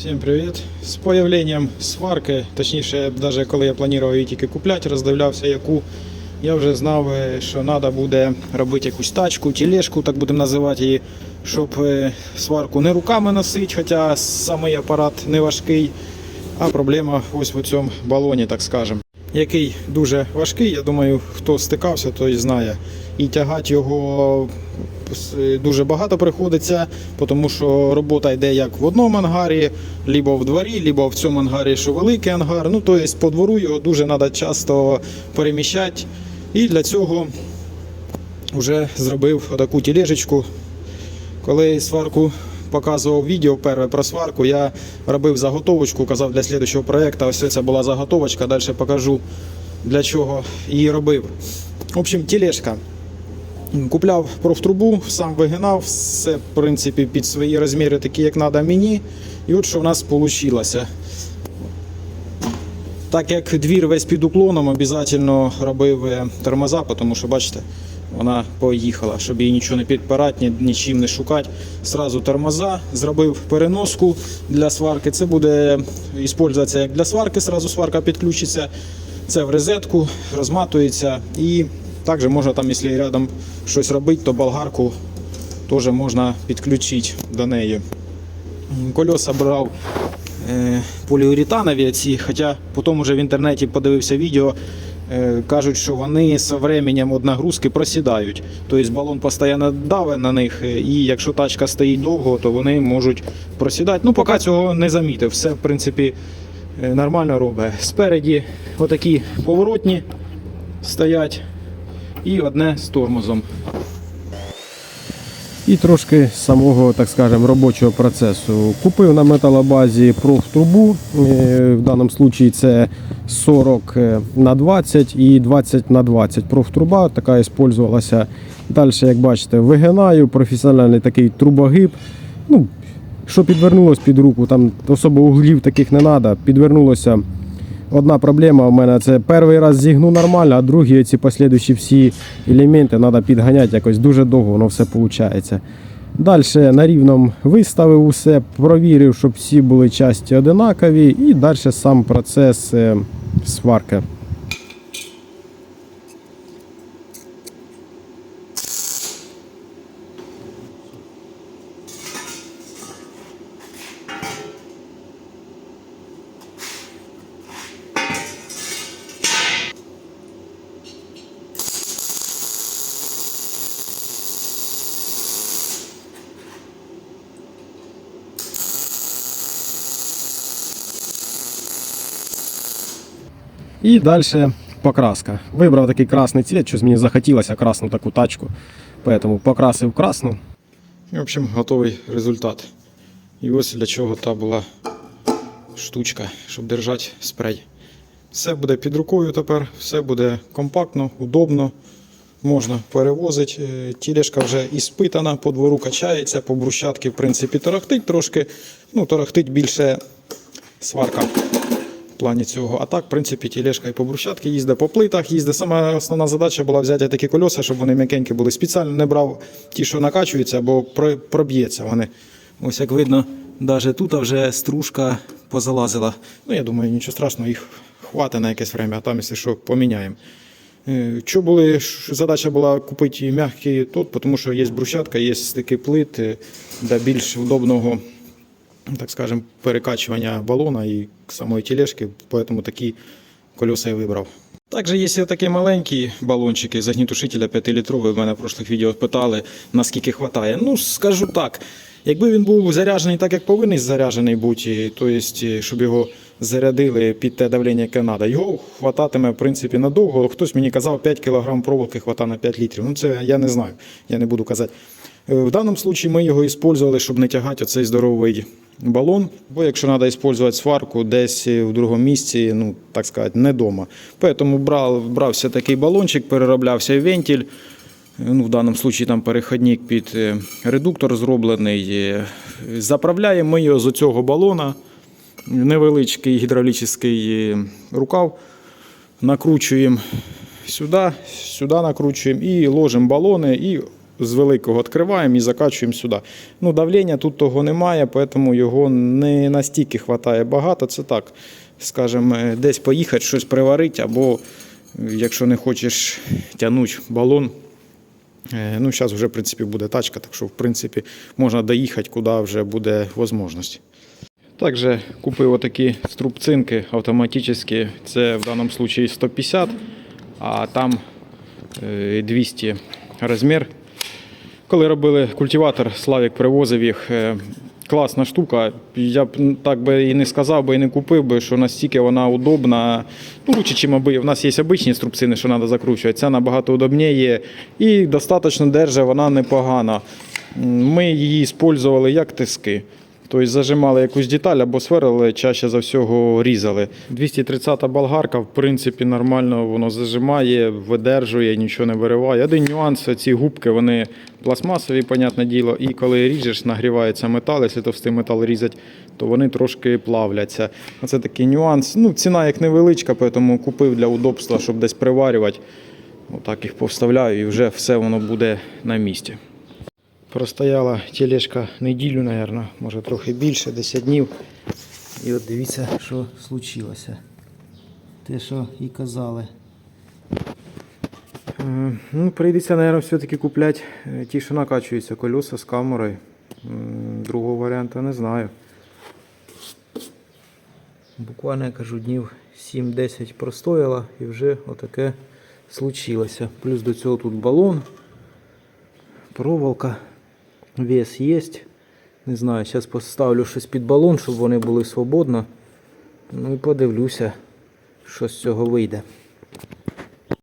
Всім привіт! З появленням сварки, точніше, навіть коли я планував її тільки купляти, роздивлявся яку, я вже знав, що треба буде робити якусь тачку, тележку, так будемо називати її, щоб е, сварку не руками носити, хоча самий апарат не важкий, а проблема ось в цьому балоні, так скажемо. Який дуже важкий, я думаю, хто стикався, той знає. І тягати його дуже багато приходиться, тому що робота йде як в одному ангарі, либо в дворі, либо в цьому ангарі, що великий ангар. Ну, тобто по двору його дуже треба часто переміщати. І для цього вже зробив таку тележечку. Коли сварку показував відео перше про сварку, я робив заготовочку, казав для слідчого проєкту. Ось це була заготовочка, далі покажу для чого її робив. В общем, тележка. Купляв профтрубу, сам вигинав, все в принципі під свої розміри, такі як треба мені. І от що в нас вийшло. Так як двір весь під уклоном, обов'язково робив е, тормоза, тому що, бачите, вона поїхала, щоб її нічого не підпирати, нічим не шукати. Сразу тормоза, зробив переноску для сварки. Це буде використовуватися як для сварки, сразу сварка підключиться. Це в розетку, розматується і також можна там, якщо рядом щось робити, то болгарку теж можна підключити до неї. М, Кольоса брав е, поліуретанові ці, хоча потім вже в інтернеті подивився відео, е, кажуть, що вони з временем від нагрузки просідають. Тобто балон постійно давить на них, і якщо тачка стоїть довго, то вони можуть просідати. Ну, поки цього не замітив. Все, в принципі, е, нормально робить. Спереді отакі поворотні стоять і одне з тормозом. І трошки самого, так скажемо, робочого процесу. Купив на металобазі профтрубу. е, В даному випадку це 40 на 20 і 20 на 20. Профтруба така використовувалася. Далі, як бачите, вигинаю, професіональний такий трубогиб. Ну, що підвернулось під руку, там особо углів таких не треба. Підвернулося. Одна проблема у мене це перший раз зігну нормально, а другий ці послідуючі всі елементи треба підганяти якось дуже довго, воно все виходить. Далі на рівному виставив усе, провірив, щоб всі були часті одинакові, і далі сам процес е, сварки. І далі покраска. Вибрав такий красний цвіт, щось мені захотілося красну таку тачку. Поэтому покрасив красну. І, в общем, готовий результат. І ось для чого та була штучка, щоб держати спрей. Все буде під рукою тепер, все буде компактно, удобно. Можна перевозити. Е, Тілешка вже іспитана, по двору качається, по брусчатки, в принципі, тарахтить трошки. Ну, тарахтить більше сварка плані цього. А так, в принципі, тілешка і по брусчатки їздить по плитах, їздить. Сама основна задача була взяти такі кольоса, щоб вони м'якенькі були. Спеціально не брав ті, що накачуються, бо проб'ється вони. Ось як видно, навіть тут вже стружка позалазила. Ну, я думаю, нічого страшного, їх хватить на якесь время, а там, якщо що, поміняємо. Е, Що були, задача була купити м'який тот, тому що є брусчатка, є стики плит е, для більш удобного так скажем, перекачування балона і самої тележки, поэтому такі колеса я вибрав. Також є такі маленькі балончики з огнітушителя 5-літровий. В мене в прошлих відео питали, наскільки вистачає. Ну, скажу так, якби він був заряджений так, як повинен заряджений бути, то е, щоб його зарядили під те давлення, яке треба, його хвататиме в принципі надовго. Хтось мені казав, 5 кг проволоки хватає на 5 літрів. Ну це я не знаю, я не буду казати. Е, В даному випадку ми його використовували, щоб не тягати оцей здоровий балон. Бо якщо треба використовувати сварку десь в другому місці, ну так сказати, не вдома. Тому брав, брався такий балончик, перероблявся вентиль. Ну, в даному випадку там переходник під е, редуктор зроблений. Е, Заправляємо ми його з цього балона. Невеличкий гідравлічний е, рукав. Накручуємо сюди, сюди накручуємо і ложимо балони. І з великого відкриваємо і закачуємо сюди. Ну, давлення тут того немає, тому його не настільки вистачає багато. Це так, скажімо, е, десь поїхати, щось приварити, або е, якщо не хочеш тягнути балон. Е, Ну, зараз вже, в принципі, буде тачка, так що, в принципі, можна доїхати, куди вже буде можливість. Також купив отакі струбцинки автоматичні. Це в даному випадку 150, а там е, 200 розмір. Коли робили культиватор, Славік привозив їх. е, Класна штука. Я б так би і не сказав би, і не купив би, що настільки вона удобна. Ну, лучше, чим аби. У нас є обичні струбцини, що треба закручувати. Ця набагато удобніє і достатньо держить, вона непогана. Ми її використовували як тиски. Тобто зажимали якусь деталь або сверлили, чаще за всього різали. 230-та болгарка, в принципі, нормально воно зажимає, видержує, нічого не вириває. Один нюанс, ці губки, вони пластмасові, понятне діло, і коли ріжеш, нагрівається метал, якщо товстий метал різать, то вони трошки плавляться. Це такий нюанс. Ну, ціна як невеличка, тому купив для удобства, щоб десь приварювати. Отак їх повставляю і вже все воно буде на місці. Простояла тележка неділю, мабуть, може трохи більше, 10 днів. І от дивіться, що случилося. Те, що і казали. Е, Ну, прийдеться, мабуть, все-таки купляти е, ті, що накачуються, колеса з камерою. Другого варіанту не знаю. Буквально, я кажу, днів 7-10 простояла і вже отаке случилося. Плюс до цього тут балон проволока. Вес є. Не знаю, зараз поставлю щось під балон, щоб вони були свободно. Ну і подивлюся, що з цього вийде.